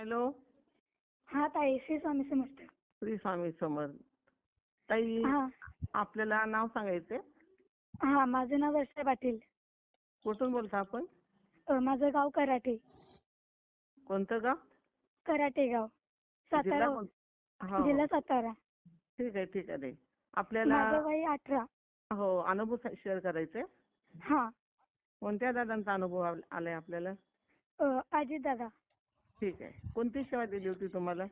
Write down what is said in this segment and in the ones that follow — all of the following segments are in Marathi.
हॅलो. हा ताई श्री स्वामी समर्थ. श्री स्वामी समर्थ. ताई हा. आपल्याला नाव सांगायचंय? हा माझं नाव वर्षा पाटील. कुठून बोलता आपण? अ, माझं गाव कराटे. कोणतं गाव? कराटे गाव. जिल्हा सातारा कोण- हो जिल्हा सातारा. ठीक आहे ठीक आहे ताई. आपल्याला माझं वय अठरा. हो अनुभव शेअर करायचे हा. कोणत्या दादांचा अनुभव आल- आलाय आपल्याला? अजित दादा ठीक आहे. कोणती सेवा दिली होती तुम्हाला?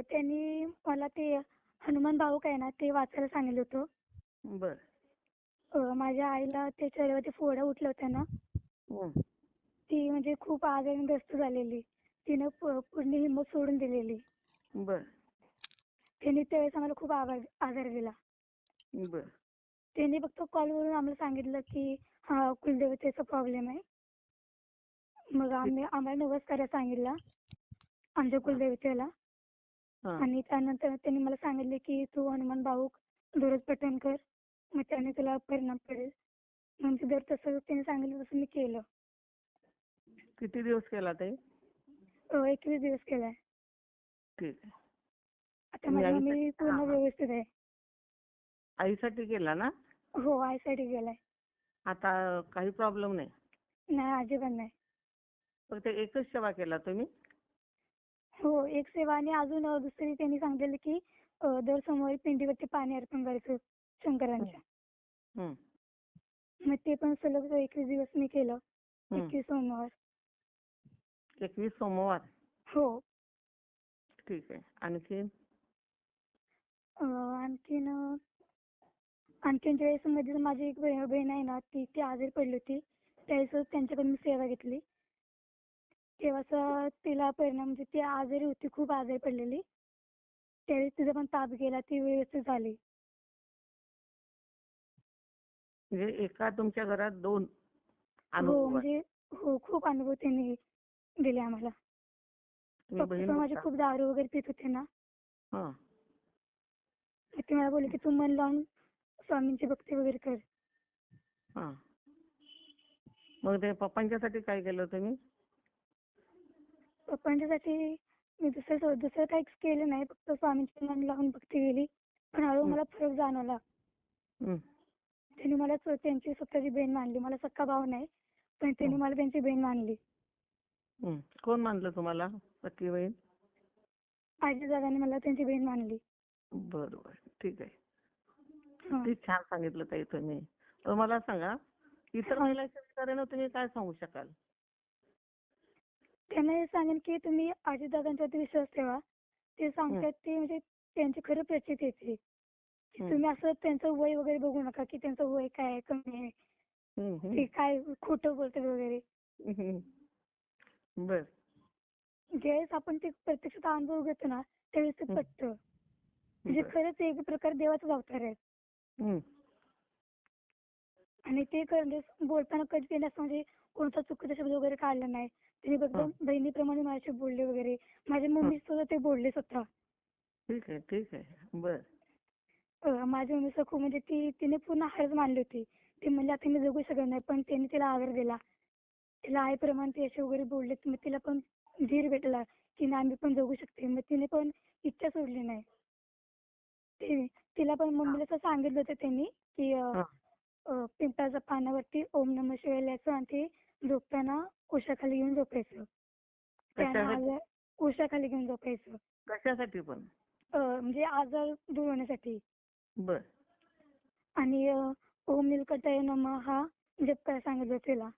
त्यांनी मला ते हनुमान भाऊक आहे ना ते वाचायला सांगितलं होतं. बर. अ, माझ्या आईला ते चेहऱ्यावरती फोड्या उठल्या होत्या ना. हं. ती म्हणजे खूप आजारी ग्रस्त झालेली. तिनं प- पूर्ण हिंमत सोडून दिलेली. बर. त्यांनी त्यावेळेस आम्हाला खूप आधार आधार दिला. बर. त्यांनी फक्त कॉलवरून आम्हाला सांगितलं की हा कुलदेवतेचा प्रॉब्लेम आहे. मग आम्ही आम्हाला नवस करायला सांगितला आमच्या कुलदेवतेला. आणि त्यानंतर त्यांनी मला सांगितले की तू हनुमान भाऊक दररोज पठण कर मग त्याने तुला परिणाम पडेल. म्हणजे जर तसं त्यांनी सांगितलं तसं मी केलं. किती दिवस केला अं, एकवीस दिवस केलाय. ठीक आहे. आता मी माझी आईसाठी- मम्मी पूर्ण हा, हा. व्यवस्थित आहे. आईसाठी केला ना? हो आईसाठी गेलाय. आता काही प्रॉब्लेम नाही? नाही अजिबात नाही. फक्त एकच सेवा केला तुम्ही? हो एक सेवा आणि अजून अं, दुसरी त्यांनी सांगितलेलं की अं, दर सोमवारी पिंडीवरती पाणी अर्पण करायचं शंकरांच्या. हं. मग ते पण सलग एकवीस दिवस मी केलं. हं. एकवीस सोमवार. एकवीस सोमवार? हो. ठीक आहे. आणखी अं, आणखीन अं, आणखीन ज्यावेळेस मध्ये माझी एक बहीण बहीण आहे ना ती ती आजारी पडली होती त्यावेळेस त्यांच्याकडून मी सेवा घेतली. तेव्हाचा तिला परिणाम म्हणजे ती आजारी होती खूप आजारी पडलेली त्यावेळेस तिचा पण ताप गेला ती व्यवस्थित झाली म्हणजे एका तुमच्या घरात दोन हो अनुभव. म्हणजे हो खूप अनुभव त्यांनी दिले आम्हाला तुम्ही पप्पा बहीण पण माझे होता? खूप दारू वगैरे पित होते ना हं. मग ते मला बोलले की तू मन लावून स्वामींची भक्ती वगैरे कर हं. मग ते पप्पांच्यासाठी काय केलं तुम्ही पप्पांच्यासाठी मी दुसरं दुसरं काहीच केलं नाही. फक्त स्वामींची मन लावून भक्ती केली. पण हळूहळू. मला फरक जाणवला. त्यांनी मला त्यांची स्वतःची बहीण मानली. मला सक्का भाऊ नाही पण त्यांनी. मला त्यांची बहीण मानली. कोण मानलं तुम्हाला? सख्खी बहीण? आजी दादाने मला त्यांची बहीण मानली. बरं बरं ठीक आहे. छान सांगितलं ताई तुम्ही. मला सांगा इतर महिलांच्या विचारानं तुम्ही काय सांगू शकाल? त्यांना हे सांगेन की तुम्ही आजी दादांच्यावरती विश्वास ठेवा ते सांगतात ते म्हणजे त्यांची खरं प्रचिती येते की हं. तुम्ही असं त्यांचं वय वगैरे बघू नका की त्यांचं वय काय आहे कमी आहे. ते काय खोटं बोलतात वगैरे. बर ज्यावेळेस आपण ते प्रत्यक्षात अनुभव घेतो ना त्यावेळेस ते. पटतं म्हणजे. खरंच एक प्रकार देवाचाच अवतार आहे. आणि ते म्हणजे बोलताना कधी त्यांनी असं म्हणजे कोणता चुकीचा शब्द वगैरे काढला नाही. फक्त हं. बहिणीप्रमाणे माझ्याशी बोलले वगैरे. माझ्या मम्मी सुद्धा ते बोलले स्वतः. ठीक आहे ठीक आहे. बर. अं, माझ्या मम्मी खूप म्हणजे ती तिने पूर्ण हारच मानली होती. ती म्हणजे आता मी जगू शकत नाही पण त्यांनी तिला आधार दिला. तिला आईप्रमाणे ती अशी वगैरे बोलले मग तिला पण धीर भेटला की नाही मी पण जगू शकते. मग तिने पण इच्छा सोडली नाही. ती- तिला पण मम्मीला असं सांगितलं होतं त्यांनी की पिंपळाच्या पानावरती ओम नम शिवाय लिहायचं आणि ते झोपताना उशाखाली घेऊन झोपायचं. त्याने कशासाठी? आजार उशाखाली घेऊन झोपायचं. कशासाठी पण? अं, म्हणजे आजार दूर होण्यासाठी. बर. आणि अं, ओम नीलकंठाय नमः हा जप करायला सांगितलं तिला.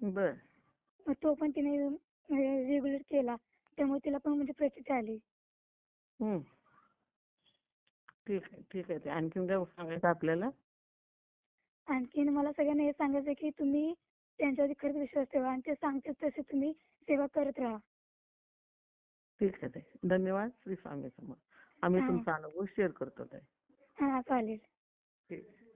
बर. मग तो पण तिने रेग्युलर केला. त्यामुळे तिला पण म्हणजे प्रचिती आली. ठीक आहे ठीक आहे. आणखीन काय सांगायचं आपल्याला? आणखीन मला सगळ्यांना हे सांगायचं की तुम्ही त्यांच्यावरती खरंच विश्वास ठेवा आणि ते सांगतात तसे तुम्ही सेवा करत राहा. ठीक आहे ताई. धन्यवाद. श्री स्वामी समर्थ. आम्ही हां. तुमचा अनुभव शेअर करतो ताई. हा चालेल. ठीक. आहे